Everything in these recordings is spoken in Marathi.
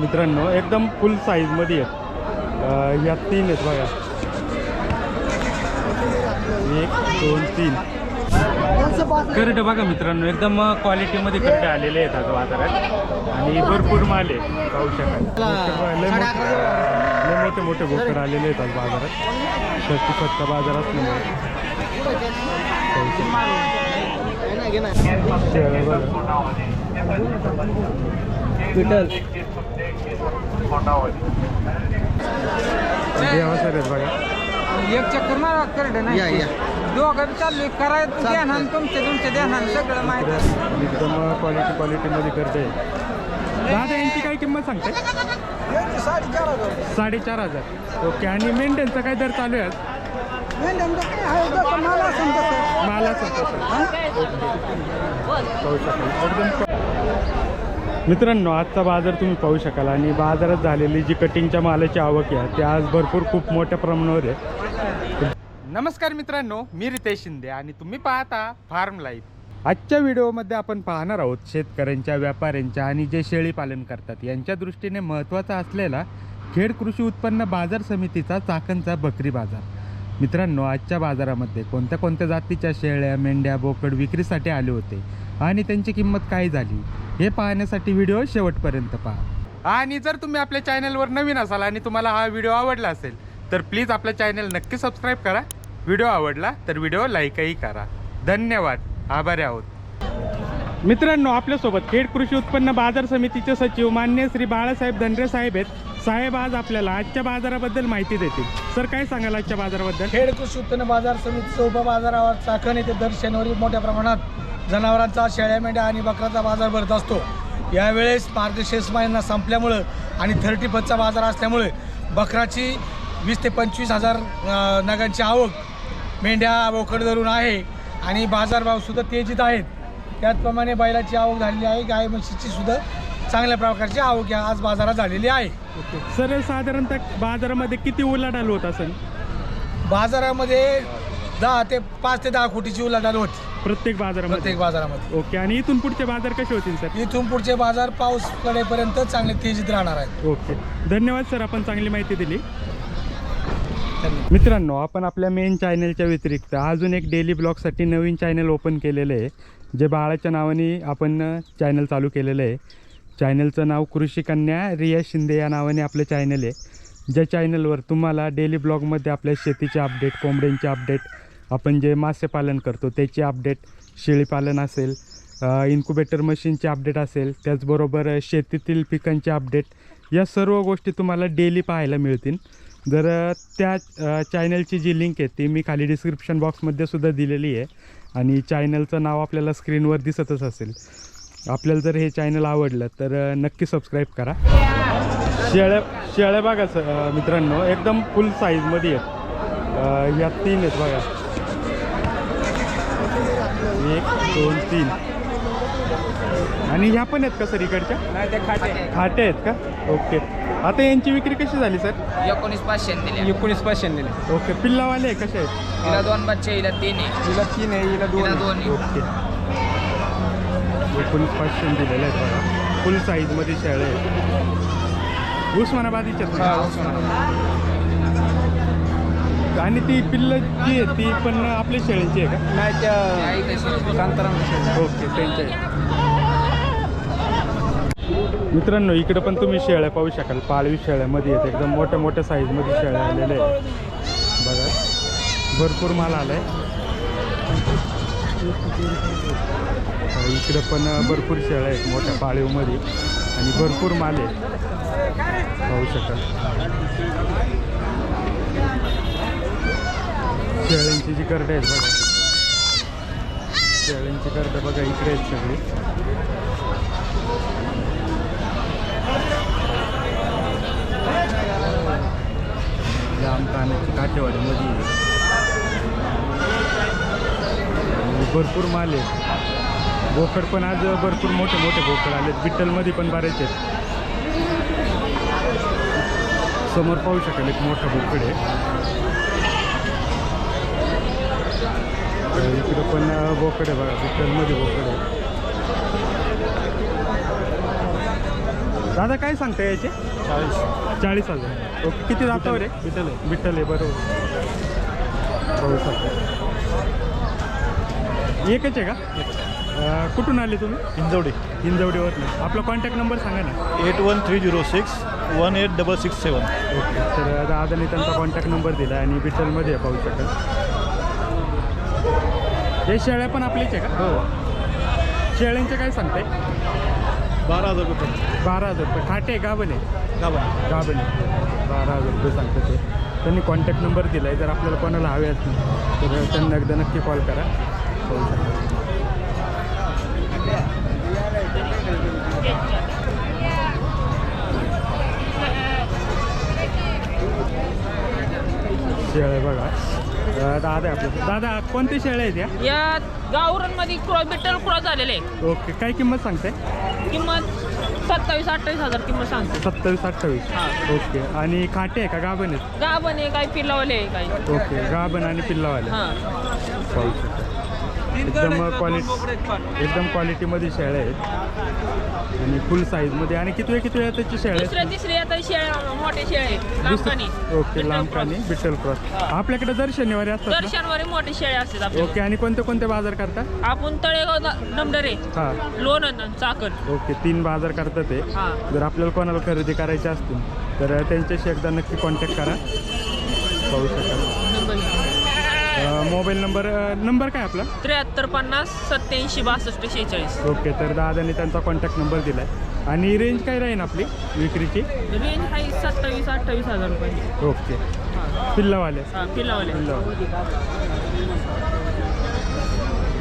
मित्रांनो एकदम फुल साईजमध्ये आहेत. या तीन आहेत बघा. एक दोन तीन. करडे बघा मित्रांनो एकदम क्वालिटीमध्ये करडे आलेले आहेत आज बाजारात. आणि भरपूर माल आहे पाहू शकाल. मोठे मोठे. बोकड आलेले आहेत आज बाजारात. स्वस्त स्वस्त बाजार असल्यामुळे पाहू शकाल. शेळ्या बघा विठ्ठल देवा सर आहेत बघा एक चक्कर मारा करडे. नाही. दोघं बी चाललोय. करायचं ध्यान तुमच्या तुमच्या ध्यानानं सगळं माहिती. एकदम क्वालिटी क्वालिटीमध्ये करते. दादा यांची काय किंमत सांगते साडेचार हजार. ओके आणि मेंढ्यांचा काय दर चालू आहे? मला मित्रांनो आजचा बाजार तुम्ही पाहू शकाल. आणि बाजारात झालेली जी कटिंगच्या मालाची आवक आहे ती आज भरपूर खूप मोठ्या प्रमाणावर आहे. नमस्कार मित्रांनो मी रितेश शिंदे आणि तुम्ही पाहता फार्म लाईफ. आजच्या व्हिडिओमध्ये आपण पाहणार आहोत शेतकऱ्यांच्या व्यापाऱ्यांच्या आणि जे शेळी पालन करतात यांच्या दृष्टीने महत्त्वाचा असलेला खेड कृषी उत्पन्न बाजार समितीचा चाकणचा बकरी बाजार. मित्रांनो आजच्या बाजारामध्ये कोणत्या कोणत्या जातीच्या शेळ्या मेंढ्या बोकड विक्रीसाठी आले होते आणि त्यांची किंमत काय झाली हे पाहण्यासाठी व्हिडिओ शेवटपर्यंत पहा. आणि जर तुम्ही आपल्या चॅनलवर नवीन असाल आणि तुम्हाला हा व्हिडिओ आवडला असेल तर प्लीज आपल्या चॅनल नक्की सबस्क्राईब करा. व्हिडिओ आवडला तर व्हिडिओ लाईकही करा. धन्यवाद. आभारी आहोत. मित्रांनो आपल्यासोबत खेड कृषी उत्पन्न बाजार समितीचे सचिव मान्य श्री बाळासाहेब धनरे साहेब आहेत. साहेब आज आपल्याला आजच्या बाजाराबद्दल माहिती देतील. सर काय सांगाल आजच्या बाजाराबद्दल? खेड कृषी उत्पन्न बाजार समितीचं उपबाजारावर चाकण येथे दर शनिवारी मोठ्या प्रमाणात जनावरांचा शेळ्या मेंढ्या आणि बकराचा बाजार भरत असतो. यावेळेस मार्गशीर्ष महिना संपल्यामुळं आणि थर्टी फर्स्टचा बाजार असल्यामुळे बकराची वीस ते पंचवीस हजार नगांची आवक मेंढ्या बोकड धरून आहे आणि बाजारभावसुद्धा तेजीत आहेत. त्याचप्रमाणे बैलाची आवक झालेली आहे. गाय म्हशीची सुद्धा चांगल्या प्रकारची आवक आज बाजारात झालेली आहे. सर साधारणतः बाजारामध्ये किती उलाढाल होत असेल? बाजारामध्ये दहा ते पाच ते दहा कोटीची उलाढाल होती. प्रत्येक बाजारामध्ये? प्रत्येक बाजारामध्ये. ओके आणि इथून पुढचे बाजार कसे होतील सर? इथून पुढचे बाजार पाऊस पडेपर्यंत चांगले तेजीत राहणार आहेत. ओके धन्यवाद सर आपण चांगली माहिती दिली. मित्रांनो आपण आपल्या मेन चॅनलच्या व्यतिरिक्त अजून एक डेली ब्लॉगसाठी नवीन चॅनल ओपन केलेलं आहे जे बाळाच्या नावाने आपण चॅनल चालू केलेलं आहे. चॅनलचं नाव कृषी कन्या रिया शिंदे या नावाने आपलं चॅनल आहे. ज्या चॅनलवर तुम्हाला डेली ब्लॉगमध्ये आपल्या शेतीचे अपडेट कोंबड्यांचे अपडेट आपण जे मासेपालन करतो त्याचे अपडेट शेळीपालन असेल इन्क्युबेटर मशीनचे अपडेट असेल त्याचबरोबर शेतीतील पिकांचे अपडेट या सर्व गोष्टी तुम्हाला डेली पाहायला मिळतील. जर त्या चॅनलची जी लिंक आहे ती मी खाली डिस्क्रिप्शन बॉक्समध्ये सुद्धा दिलेली आहे. आणि चॅनलचं नाव आपल्याला स्क्रीनवर दिसतच असेल. आपल्याला जर हे चॅनल आवडलं तर नक्की सबस्क्राईब करा. शेळ्या शेळ्या बघा स मित्रांनो एकदम फुल साईजमध्ये आहेत. अ, या तीन आहेत बघा. एक दोन तीन. आणि ह्या पण आहेत का सर इकडच्या? नाही ते खाटे खाटे आहेत का? ओके. आता यांची विक्री कशी झाली सर? एकोणीस पाचशे दिले. एकोणीस पाचशे दिले. ओके. पिल्लावाले आहे कसे आहेत? दोन बच्चे हिला तीन आहे. हिला तीन आहे हिला दोन हिला आहे. दोन आहे. ओके. एकोणीस पाचशे दिलेले आहेत बघा. फुल साईजमध्ये शेळे आहेत. उस्मानाबादीचे आहेत हा, ना? उस्मानाबाद. आणि ती पिल्ल जी आहे ती पण आपल्या शेळीची आहे का? नाही त्या शांताराम ओके त्यांच्या. मित्रांनो इकडे पण तुम्ही शेळ्या पाहू शकाल. पाळीव शेळ्यामध्ये आहेत. एकदम मोठ्या मोठ्या साईजमध्ये शेळ्या आलेल्या आहेत. बघा. भरपूर माल आला आहे इकडं पण भरपूर शेळ्या आहेत मोठ्या पाळीवमध्ये. आणि भरपूर माल आहे पाहू शकाल. शेळ्यांची जी करडं आहेत बघा. शेळ्यांची करडं बघा इकडे आहेत सगळी. जाम कानाची काठेवाडीमध्ये. भरपूर माल आहे बोकड पण आज भरपूर मोठे मोठे बोकड आलेत. विठ्ठलमध्ये पण बरेच आहेत. समोर पाहू शकाल एक मोठा बोकड आहे. इकडं पण बोकड आहे बघा विठ्ठलमध्ये बोकड आहे. दादा काय सांगता याचे? चाळीस. चाळीस हजार. ओके किती जातावर आहे? विठ्ठल आहे. विठ्ठल आहे बरोबर. पाहू शकता. एकच आहे का? अं, कुठून आले तुम्ही? हिंजवडी. हिंजवडीवर आपला कॉन्टॅक्ट नंबर सांगा ना. Eight one three zero six one eight double six seven. Okay तर दादाने त्यांचा कॉन्टॅक्ट नंबर दिला आणि आहे, पाहू शकाल हे शेळ्या पण आपलीच आहे का? हो. शेळ्यांचे काय सांगताय? बारा हजार रुपये. बारा हजार रुपये. खाटे गाभण आहे? आहे. बारा हजार रुपये सांगतात ते. त्यांनी कॉन्टॅक्ट नंबर दिला आहे जर आपल्याला कोणाला हवे असतील तर त्यांना एकदा नक्की कॉल करा. पाहू शेळ्या बघा. अं, दादा आहे दादा कोणते शेळ्या आहेत या? या गावरांमध्ये क्रॉस बिट्टल क्रॉस झालेले आहे. ओके काय किंमत सांगते किंमत सत्तावीस अठ्ठावीस हजार किंमत सांगतो. सत्तावीस अठ्ठावीस. हा. ओके. आणि खाटे आहे का? गाभण आहेत? गाभण आहे काय पिलावले आहे काय ओके गाभण आणि पिल्लावाले. हां. पाहू शकता एकदम क्वालिटी एकदम क्वालिटीमध्ये शेळ्या आहेत. आणि फुल साईजमध्ये आणि किती किती वेळा त्याची शेळ्या दुसऱ्या आहेत तिसऱ्या आता शेळ्या मोठे शेळे आहेत. लांबकानी. दुसरं- ओके लांबकानी. बिठ्ठल क्रॉस आपल्याकडे दर शनिवारी असतात दर शनिवारी मोठे शेळे असतात आपले ओके आणि कोणते कोणते बाजार करता? आपण तळेगाव नंबरे हां. लोणंद चाकण. ओके तीन बाजार करतात ते. हां. जर आपल्याला कोणाला खरेदी करायची असतील तर त्यांच्याशी एकदा नक्की कॉन्टॅक्ट करा. पाहू शकाल. नंबर अं, मोबाईल नंबर नंबर काय आपला? त्र्याहत्तर पन्नास सत्याऐंशी बासष्ट शेहेचाळीस. ओके तर दादाने त्यांचा कॉन्टॅक्ट नंबर दिला आहे आणि रेंज काय राहील आपली विक्रीची? रेंज आहे सत्तावीस अठ्ठावीस हजार रुपये. ओके. पिल्लावाले. हां पिलावले पिल्लावाले.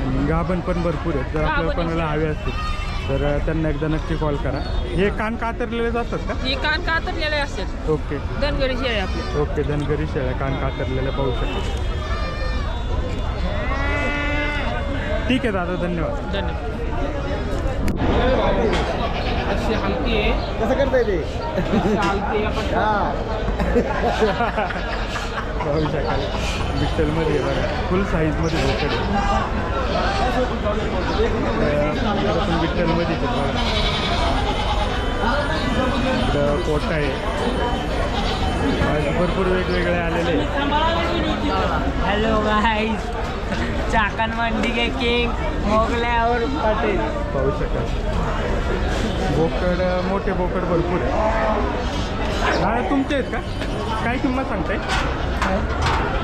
आणि गाभण पण भरपूर आहेत. जर आपल्याला गाभण कोणाला हवे असतील तर त्यांना एकदा नक्की कॉल करा. हे कान कातरलेले असतात का? हे कान कातरलेले असतात. ओके. धनगरी शेळे आपले ओके धनगरी शेळ्या कान कातरलेल्या पाहू शकतो. ठीक आहे दादा धन्यवाद. धन्यवाद. कसं करता येते पाहू शकाल. विठ्ठलमध्ये आहे बघा. फुल साईजमध्ये भोकड आहे पण विठ्ठलमध्ये बघा. पोटा आहे. भरपूर वेगवेगळे आलेले. आहे. हेलो गाइस चाकन मंडी के किंग मोगले और पटेल. पाहू शकाल. बोकड मोठे बोकड भरपूर आहे तुमचे आहेत का? काय किंमत सांगताय?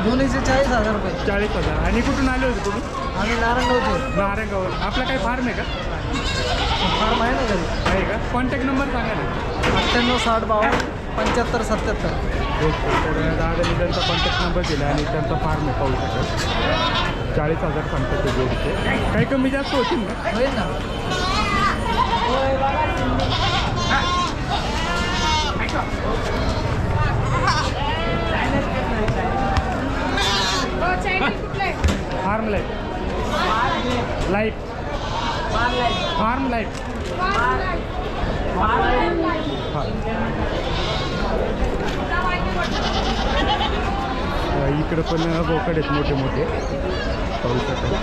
दोन्हीचे चाळीस हजार रुपये. चाळीस हजार. आणि कुठून आले होते तुम्ही? आम्ही नारायणगावचे नारायणगावर आपला काही फार्म आहे का? फार माहिती ना घरी. आहे का? कॉन्टॅक्ट नंबर सांगा ना. अठ्ठ्याण्णव साठ बावन्न. पंच्याहत्तर सत्याहत्तर. ओके तर दादाने त्यांचा कॉन्टॅक्ट नंबर दिला आणि त्यांचा फार्म आहे पाहू शकाल चाळीस हजार सांगतात ते जोडचे. काही कमी जास्त होतील ना? होईल ना. Farm light light farm light इकडं पण बोकड आहेत मोठे मोठे. पाहू शकाल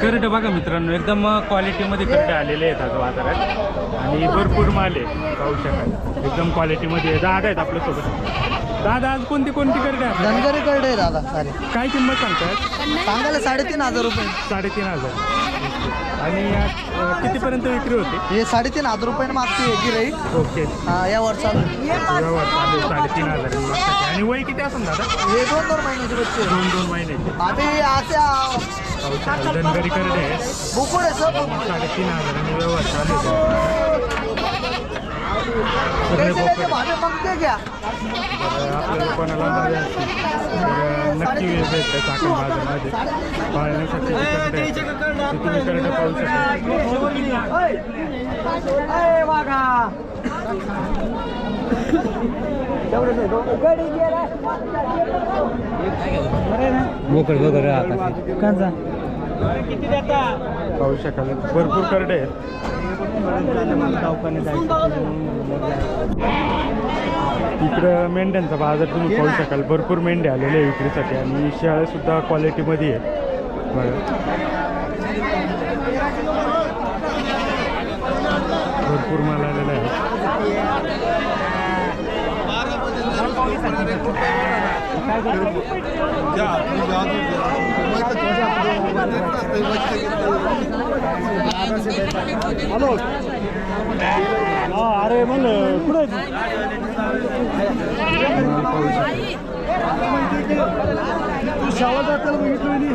करट बघा मित्रांनो एकदम क्वालिटीमध्ये करडे आलेले आहेत आता बाजारात आणि भरपूर माल आहे पाहू शकाल. एकदम क्वालिटीमध्ये आहे. आहेत आपल्यासोबत. दादा आज कोणती कोणती करडे आहेत धनगरी करडे दादा सारे. काय किंमत सांगतायत सांगायला साडेतीन हजार रुपये. साडेतीन हजार. आणि अं, कितीपर्यंत विक्री होते? हे साडेतीन हजार रुपये मागते गिराई ओके. यावर चालू व्यवहार चालू आहे, साडेतीन हजार मागसाठी. आणि वय किती असेल दादा? हे दोन दोन महिन्याचे बच्चे दोन दोन महिन्याचे. आम्ही असे धनगरी करडे आहे. बुकुड आहे सब साडेतीन हजार आणि व्यवहार चालू आहे. नक्की भेटतं चाकण बाजारमध्ये पाळण्यासाठी करडे आहेत. ते तुम्ही करडे पाहू शकता बोकड बोकड कांचा पाहू शकाल भरपूर करडे आहेत. इकडं मेंढ्यांचा बाजार तुम्ही पाहू शकाल. भरपूर मेंढ्या आलेले आहे विक्रीसाठी आणि शेळ्या सुद्धा क्वालिटीमध्ये आहेत. भरपूर माल आलेला आहे. अरे म्हणलं कुठं माल पाहू शकाल तू शाळा जाताना बघितलं इकडे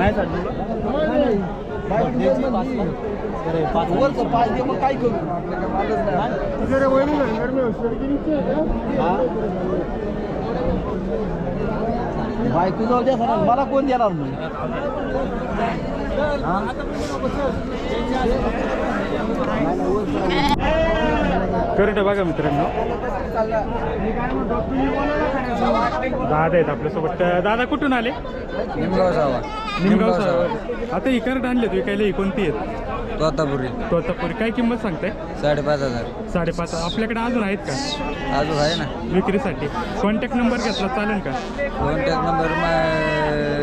नाही पाहिजे मग काय करू? बायको जाऊ द्या सर मला कोण देणार मग? करंट बघा मित्रांनो. दादा आहेत आपल्यासोबत. दादा कुठून आले? निमगाव जावा निमगाव सर आता आणले तुम्ही विकायला ही कोणती आहेत? तोतापुरी. तोतापुरी. काय किंमत सांगताय? साडेपाच हजार. साडेपाच आपल्याकडे अजून आहेत का? अजून आहे ना. विक्रीसाठी. कॉन्टॅक्ट नंबर घेतला चालेल का? कॉन्टॅक्ट नंबर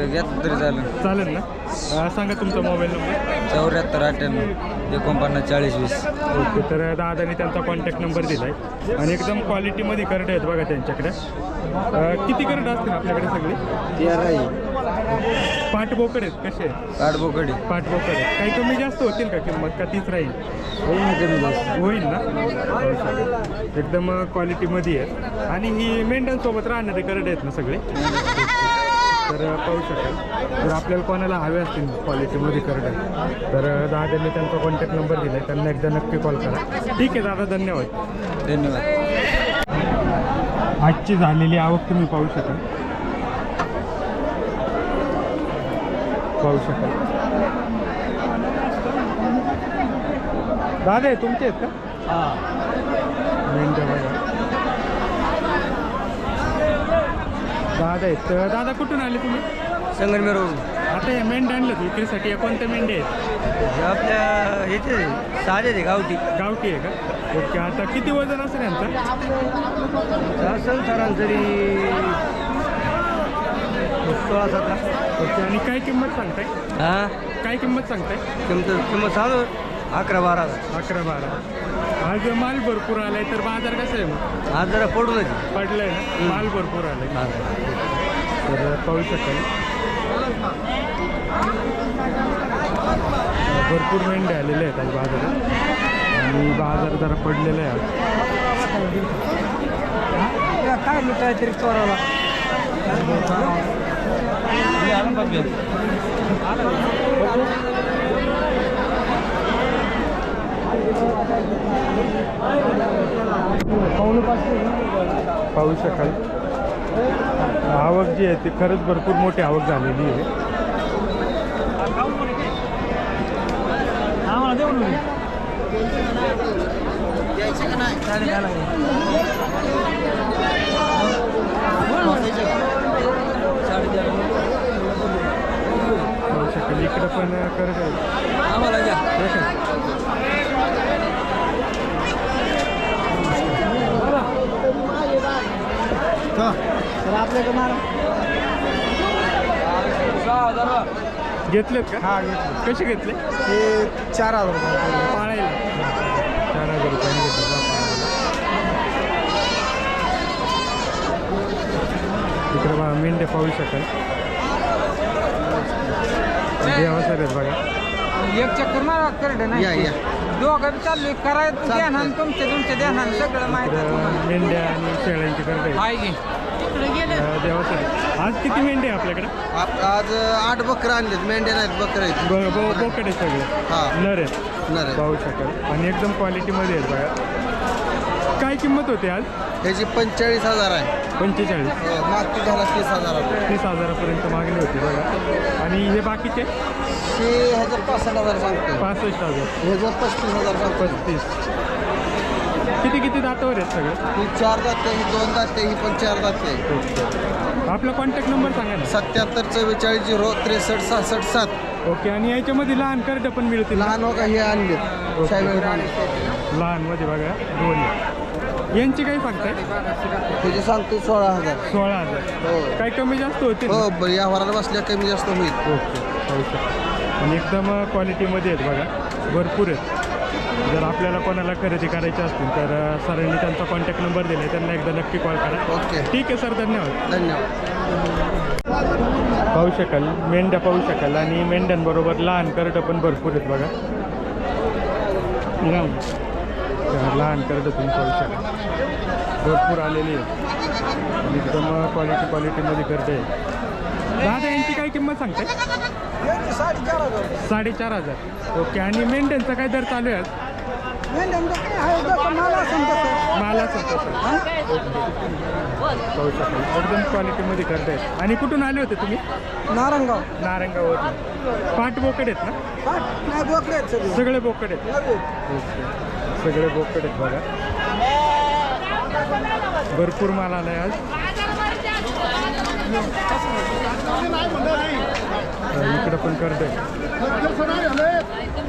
घेतला तरी चालेल. चालेल ना? अं, सांगा तुमचा मोबाईल नंबर चौऱ्याहत्तर अठ्ठ्याण्णव एकोणपन्नास चाळीस वीस. ओके तर दादाने त्यांचा कॉन्टॅक्ट नंबर दिला आहे आणि एकदम क्वालिटीमध्ये करडे आहेत बघा त्यांच्याकडे. अं, किती करडे असतील आपल्याकडे सगळे? तेरा पाठबोकड आहेत कसे आहेत? काठबोकडी पाठबोकड आहेत. काही कमी जास्त होतील का किंमत? का तीच राहील? कमी जास्त. होईल ना? हो, चालेल. एकदम क्वालिटीमध्ये आहे आणि ही मेंढ्यांसोबत राहणारे करडे आहेत ना सगळे? तर पाहू शकाल. जर आपल्याला कोणाला हवे असतील क्वालिटीमध्ये करडे तर दादांनी त्यांचा कॉन्टॅक्ट नंबर दिला आहे त्यांना एकदा नक्की कॉल करा. ठीक आहे दादा धन्यवाद. धन्यवाद. आजची झालेली आवक तुम्ही पाहू शकाल. पाहू शकाल. दादा तुमचे आहेत का? मेंढ्या बघा. दादा आहेत. तर दादा कुठून आले तुम्ही? संगमनेरवरून आता हे मेंढ्या आणल्यात विक्रीसाठी. या कोणत्या मेंढ्या आहेत? आपल्या ह्याचे साधे ते गावठी. गावठी आहे का? ओके आता किती वजन असेल यांचं? असेल सरासरी सोळा सतरा. ओके आणि काय किंमत सांगताय? हां? काय किंमत सांगताय? किंमत किंमत सांगू? अकरा बारा. अकरा बारा. आज माल भरपूर आलाय तर बाजार कसा आहे आज जरा पडूनच पडलाय ना? माल भरपूर आलाय. तर पाहू शकाल. भरपूर मेंढे आलेले आहेत आज बाजारात. आणि बाजार जरा पडलेला आहे आज. काय मी काहीतरी करावं पाहू शकाल. आवक जी आहे ती खरंच भरपूर मोठी आवक झालेली आहे. पाहू शकाल. इकडं पण करत आहे आम्हाला घ्या तर आपल्याकडे मारा घेतलेत का? हां घेतले कसे घेतले? हे चार हजार रुपये. पाळायला. चार हजार रुपयाने घेतले इकडे बघा मेंढे पाहू शकाल. देवा सर आहेत बघा. एक चक्कर मारा करडे या दोघं चाललोय करायचं ध्यानान तुमच्या तुमच्या ध्यानान सगळं माहिती मेंढ्या आणि शेळ्यांची करत आहे आहे की. आज किती मेंढे आहे आपल्याकडे? आप- आज आठ बकरं आणलेत. मेंढ्या नाहीत बकरं आहेत. ब- ब- बोकड आहे सगळे. हा. नर आहेत. नर. पाहू शकाल. आणि एकदम क्वालिटीमध्ये आहेत बघा. काय किंमत होते आज? ह्याची पंचेचाळीस हजार आहे. पंचेचाळीस. हो, मागती झाला तीस हजार तीस हजारापर्यंत मागणी होती बघा. आणि हे बाकीचे? हे ह्याचं पासष्ट हजार सांगतो पासष्ट हजार. ह्याचं पस्तीस हजार सांगतो पस्तीस. किती किती दातावर आहेत सगळे? ही चार दाते ही दोन दाते ही पण चार दाते ओके. आपला कॉन्टॅक्ट नंबर सांगा ना. सत्याहत्तर चव्वेचाळीस झिरो त्रेसष्ट सहासष्ट सात. ओके आणि याच्यामध्ये लहान कर्ड पण मिळतील? लहान हो का हे आणलेत साहेब लहानमध्ये बघा दोन. यांची काही सांगताय? त्याची सांगतो सोळा हजार. सोळा हजार. हो. काही कमी जास्त होतील हो? ब- या वराला बसल्या कमी जास्त होईल. ओके शकता आणि एकदम क्वालिटीमध्ये आहेत बघा. भरपूर आहेत. जर आपल्याला कोणाला खरेदी करायची असतील तर सरांनी त्यांचा कॉन्टॅक्ट नंबर दिला आहे. त्यांना एकदा नक्की कॉल करा. ओके. ठीक आहे सर. धन्यवाद. धन्यवाद. पाहू शकाल. मेंढ्या पाहू शकाल. आणि मेंढ्यांबरोबर लहान करडं पण भरपूर आहेत बघा. लहान. करडं तुम्ही पाहू शकाल. भरपूर आलेली आहेत. आणि एकदम क्वालिटी क्वालिटीमध्ये करडं आहे दादा यांची काय किंमत सांगते साडेचार हजार. ओके. आणि मेंढ्यांचा काय दर चालू आहे माला तसं ओके पाहू शकाल एकदम क्वालिटीमध्ये करत आहेत आणि कुठून आले होते तुम्ही? नारंगाव. नारंगावरून. पाठ बोकड आहेत ना? नाही बोकडे आहेत सगळे. सगळे बोकड आहेत. ओके. सगळे बोकड आहेत बघा. भरपूर माल आला आहे आज. इकडं पण करत आहे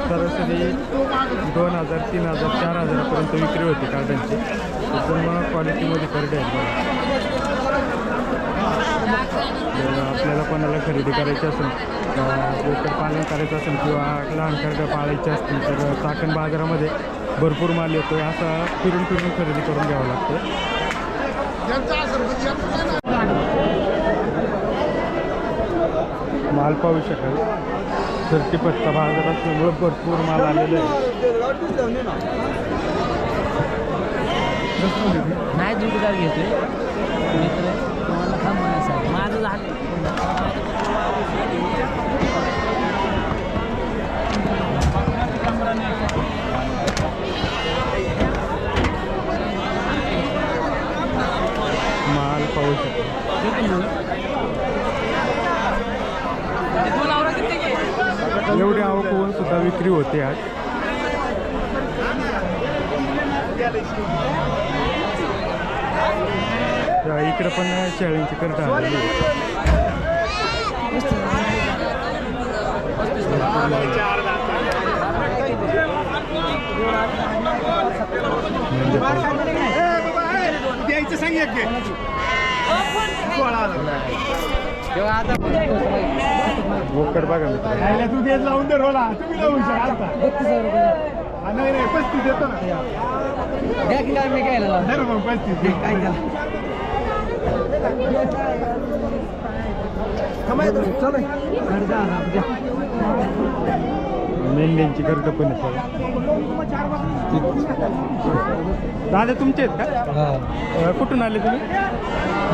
सरासरी दोन हजार तीन हजार चार हजारापर्यंत विक्री होती कार्डांची पूर्ण क्वालिटीमध्ये करडे आहेत आपल्याला कोणाला खरेदी करायची असेल बोकड पालन करायचं असेल किंवा लहान कर्ड पाळायचे असतील तर चाकण बाजारामध्ये भरपूर माल येतो आहे असा फिरून फिरून खरेदी करून घ्यावं लागतं माल पाहू शकाल. धरतीपत्ता बाजार असल्यामुळं भरपूर माल आलेला आहे. नाही जुडीदार घेतोय. मित्र तुम्हाला माझं झालं. माल पाहू शकाल. एवढी आवक होऊन सुद्धा विक्री होते आज. इकडे पण शेळींची करता आलेली आहे. म्हणजे बोकड बघा मित्र. तू देत लावून दे रोला. तुम्ही लावून शकता नाही नाही पस्तीस देतो ना. द्या. की काय मी दे ना मग पस्तीस. काय द्या. मेंढ्यांची गर्द पण आहे. दादा तुमचे आहेत का? अं, कुठून आले तुम्ही?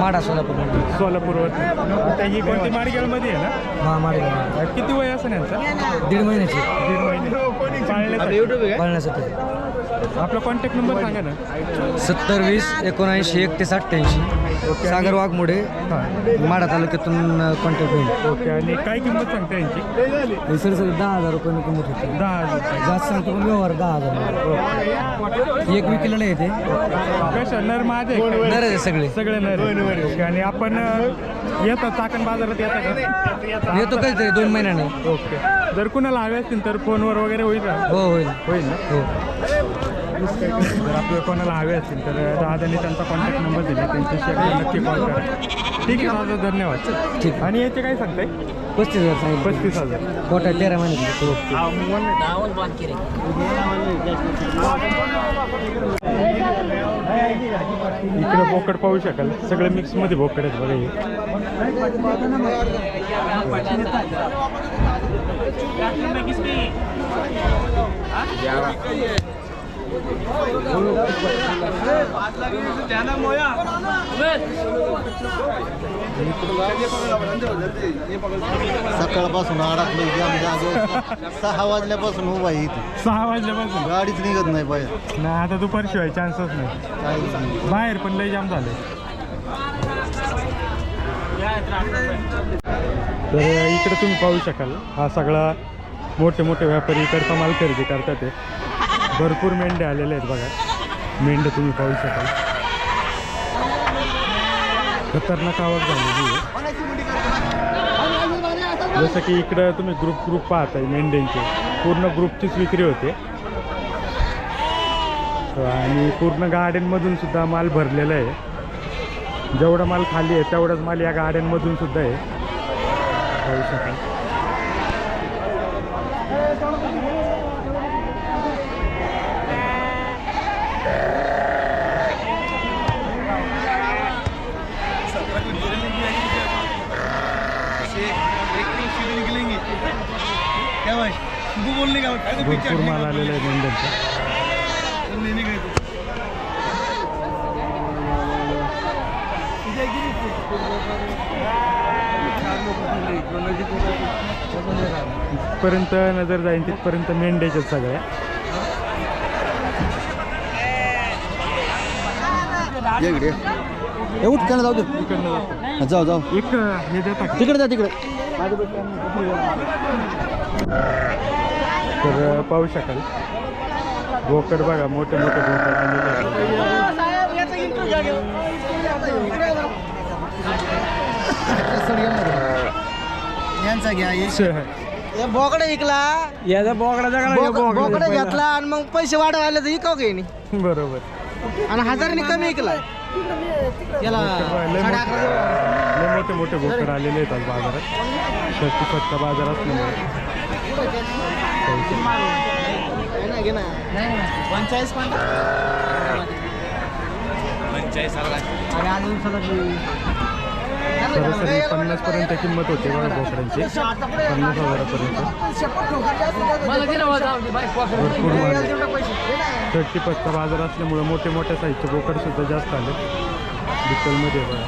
माडा सोलापूर. सोलापूरवर ही कोणती माडगेळमध्ये आहे ना? हा माडा अं, किती वय असं यांचा? दीड महिन्याची. दीड महिने. पाळण्यासाठी. पाळण्यासाठी. आपला कॉन्टॅक्ट नंबर सांगा ना. सत्तर वीस एकोणऐंशी एकतीस अठ्ठ्याऐंशी. सागर वाघमोडे माडा तालुक्यातून कॉन्टॅक्ट होईल. ओके आणि काय किंमत सांगता यांची? सर सर दहा हजार रुपये किंमत होती. दहा हजार. जास्त सांगतो पण व्यवहार दहा हजार एक विकलेलं येते कसं नर माझे? नर आहे सगळे. सगळे नर. ओके आणि आपण अं, येतात चाकण बाजारात येतात का? येतो कधीतरी दोन महिन्याने. ओके. जर कुणाला हवे असतील तर फोनवर वगैरे होईल का? हो होईल. होईल ना? हो. जर आपल्याला कोणाला हवे असतील तर दादाने त्यांचा कॉन्टॅक्ट नंबर दिला. त्यांच्याशी नक्की कॉल करा. ठीक आहे दादा धन्यवाद. ठीक. आणि याचे काय सांगताय? पस्तीस हजार सांगितलं. पस्तीस हजार. पोटा तेरा महिन्याची इकडे बोकड पाहू शकाल. सगळे मिक्समध्ये बोकड आहेत बघा हे? सकाळपासून अडकलो सहा वाजल्यापासून उभा आहे इथे. सहा वाजल्यापासून? गाडीच निघत नाही बाहेर. नाही आता दुपार शिवाय चान्सच नाही. काहीच नाही. बाहेर पण लय जाम झाले तर इकडे तुम्ही पाहू शकाल. हा सगळा मोठे मोठे व्यापारी इकडचा माल खरेदी करतात ते. भरपूर मेंढे आलेले आहेत बघा. मेंढे तुम्ही पाहू शकाल. खतरनाक आवक झालेली आहे जसं की इकडं तुम्ही ग्रुप ग्रुप पाहताय मेंढ्यांचे. पूर्ण ग्रुपचीच विक्री होते. आणि पूर्ण गार्डनमधून सुद्धा माल भरलेला आहे. जेवढा माल खाली आहे तेवढाच माल या गार्डनमधून सुद्धा आहे. पाहू शकाल क्या भाई तू बोलने का काय तो भरपूर माल आलेला आहे तिथपर्यंत नजर जाईल तिथपर्यंत मेंढ्याच्या सगळ्या ये इकडे ये उठ त्याला जाऊ दे. इकडनं जाऊ. जाऊ एक हे देता का? तिकडे जा तिकडे. तर पाहू शकाल. बोकड बघा मोठे मोठे बोकड आलेले आहेत. यांचा बोकडे विकला. याचा बोकडाचा बोकडे घेतला आणि मग पैसे वाढवायला तर इकाव काही नाही? बरोबर. आणि हजाराने कमी विकला. त्याला बोकड मोठे मोठे बोकड आलेले आहेत बाजारात. स्वस्त स्वस्त बाजार असल्यामुळे. घे ना पंचाळीस सरासरी पन्नास पर्यंत किंमत होते बघा बोकडांची. पन्नास हजारापर्यंत. भरपूर माल थर्टी पस्ता बाजार असल्यामुळे मोठे मोठ्या साईजचे बोकड सुद्धा जास्त आले. डिटेलमध्ये बघा.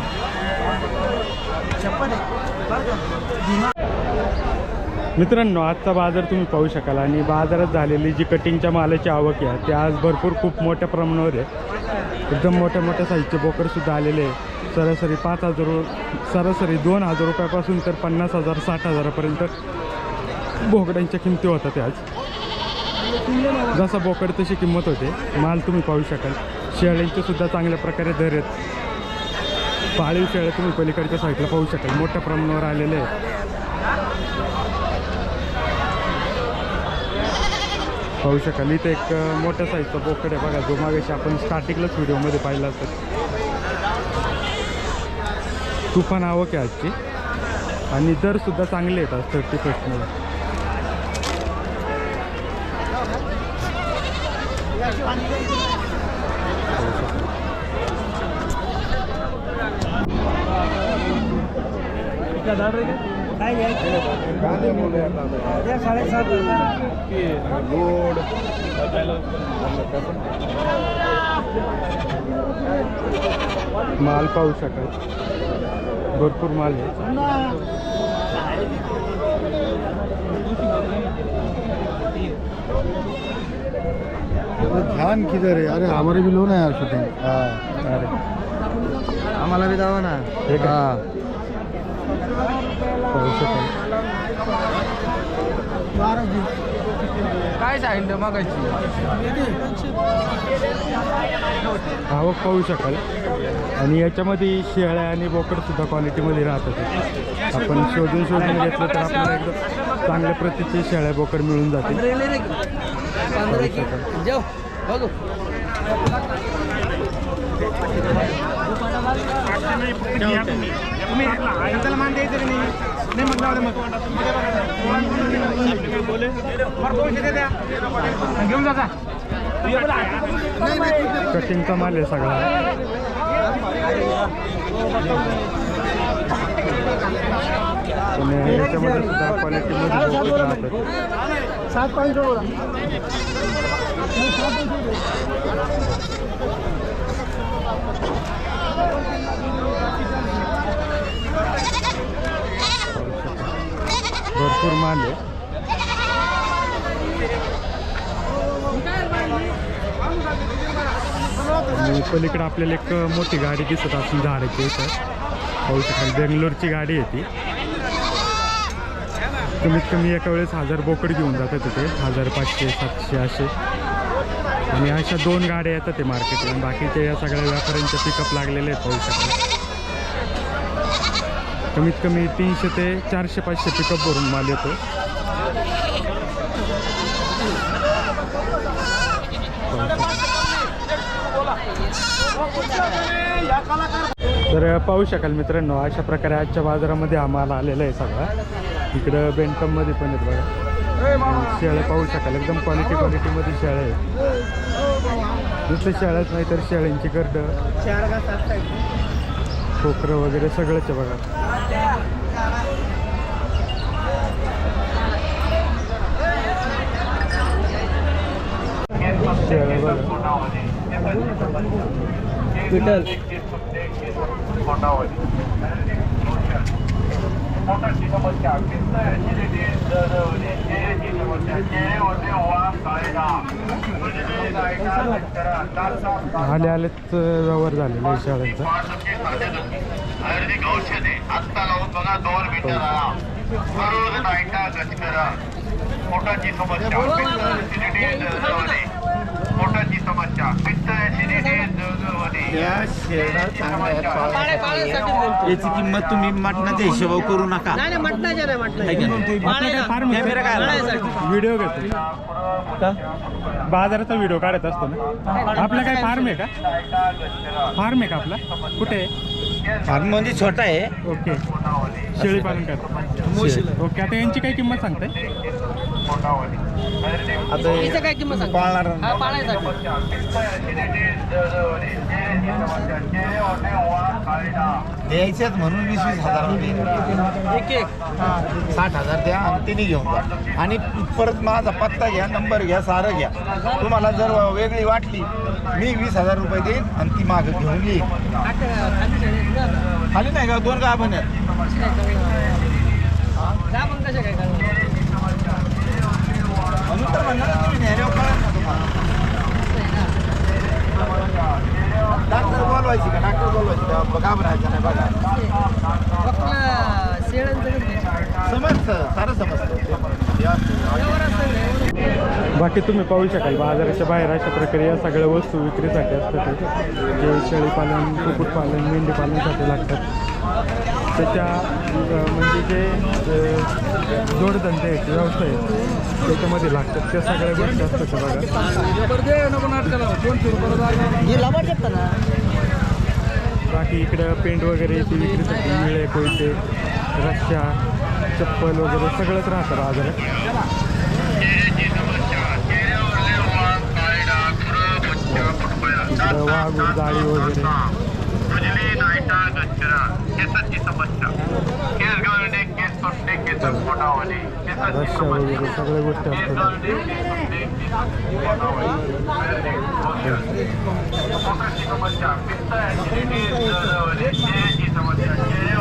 मित्रांनो आजचा बाजार तुम्ही पाहू शकाल. आणि बाजारात झालेली जी कटिंगच्या मालाची आवक आहे ते आज भरपूर खूप मोठ्या प्रमाणावर आहे. एकदम मोठ्या मोठ्या साईजचे बोकरसुद्धा आलेले आहे. सरासरी पाच हजार सरासरी दोन हजार रुपयापासून तर पन्नास हजार साठ हजारापर्यंत बोकड्यांच्या किमती होतात आज. जसा बोकड तशी किंमत होते. माल तुम्ही पाहू शकाल. शेळ्यांचे सुद्धा चांगल्या प्रकारे दर आहेत. पाळीव शेळ्या तुम्ही पलीकडच्या साईडला पाहू शकाल. मोठ्या प्रमाणावर आलेले आहेत. पाहू शकाल. इथे एक मोठ्या साईजचा बोकड आहे बघा जो मागेशी आपण स्टार्टिंगलाच व्हिडिओमध्ये पाहिला असेल. तुफान आवक आहे आजची. आणि दरसुद्धा चांगले आहेत आज थर्टी माल पाहू शकाल. भरपूर माल आहे. ध्यान किधर है अरे हमारे भी लो ना यार शूटिंग. हाँ. अरे. आम्हाला भी दावा ना. हे? हाँ. पाहू शकाल काय सांगितलं मगाची आवक पाहू शकाल. आणि याच्यामध्ये शेळ्या आणि बोकड सुद्धा क्वालिटीमध्ये राहतात. आपण शोधून शोधून घेतलं तर आपल्याला एकदम चांगल्या प्रतीचे शेळ्या बोकड मिळून जातील. पाहू शकाल. बघू कटिंगचा माल आहे सगळा पण याच्यामध्ये सुद्धा क्वालिटीमध्ये सात पॉईंट भरपूर माल आहे आणि पलीकडे आपल्याला एक मोठी गाडी दिसत असून झाडाची इथं. पाहू शकाल बेंगलोरची गाडी आहे ती. कमीत कमी एका वेळेस हजार बोकड घेऊन जातात तिथे हजार पाचशे सातशे असे. आणि अशा दोन गाड्या येतात ते मार्केटला बाकीचे या सगळ्या व्यापाऱ्यांचे पिकअप लागलेले आहेत पाहू शकाल कमीत कमी तीनशे ते चारशे पाचशे पिकअप भरून माल येतो तर पाहू शकाल मित्रांनो अशा प्रकारे आजच्या बाजारामध्ये हा माल आलेला आहे सगळा. इकडं बेंटममध्ये पण आहेत बघा. शेळ्या पाहू शकाल एकदम क्वालिटी क्वालिटीमध्ये शेळ्या आहेत. नुसतं शेळ्याच नाही तर शेळ्यांची गर्द. खोकरं वगैरे सगळंच आहे बघा. पिटल आले आलेच व्यवहार झालेला औषधे आत्ता लावून बघा दोन मिनिटं राहा रोज पोटाची समस्या पित्त ऍसिडिटी जळजळणे पोटाची समस्या पित्त ऍसिडिटी जळजळणे याची किंमत तुम्ही मटणाच्या हिशोबावर करू नका. नाही नाही मटणाच्या नाही मटणाच्या आपलं काय फार्म आहे? व्हिडिओ घेतो का? बाजाराचा व्हिडिओ काढत असतो ना. आपलं काय फार्म आहे का? फार्म आहे का आपला? कुठे? आहे फार्म म्हणजे छोटा आहे. ओके. शेळी पालन करतो. ओके आता यांची काय किंमत सांगताय? हिचं काय किंमत सांग पाळणार हा म्हणून वीस वीस हजार रुपये. एक एक. साठ हजार द्या आणि तिने घेऊन जा. आणि परत माझा पत्ता घ्या नंबर घ्या सारं घ्या. तुम्हाला जर वेगळी वाटली मी वीस हजार रुपये देईन आणि ती मागं घेऊन येईन. खाली नाही का? दोन गाभण आहेत जा मग कशा काय करणार? म्हणून तर म्हणलं ना तुम्ही नेहऱ्यावर कळत ना तुम्हाला डॉक्टर बोलवायची का डॉक्टर बोलवायची का नाही बघा समजतं सारं समजतं बाकी तुम्ही पाहू शकाल बाजाराच्या बाहेर अशा प्रकारे या सगळ्या वस्तू विक्रीसाठी असतात. जे शेळीपालन कुक्कुटपालन मेंढीपालनसाठी लागतात. त्याच्या म्हणजे जे जोडधंदे आहेत व्यवसाय आहेत त्याच्यामध्ये लागतात. त्या सगळ्या गोष्टी असतात बघा. बाकी इकडं पेंट वगैरे ती विक्रीसाठी विळे कोयते रश्या चप्पल वगैरे सगळंच राहतं बाजारात. इकडं वाघूर जाळी वगैरे. केसाची समस्या केस गळणे केस केस मोठावणे केसाची गोष्टी असतात गळणे केस तुटणे केस समस्या पित्त समस्या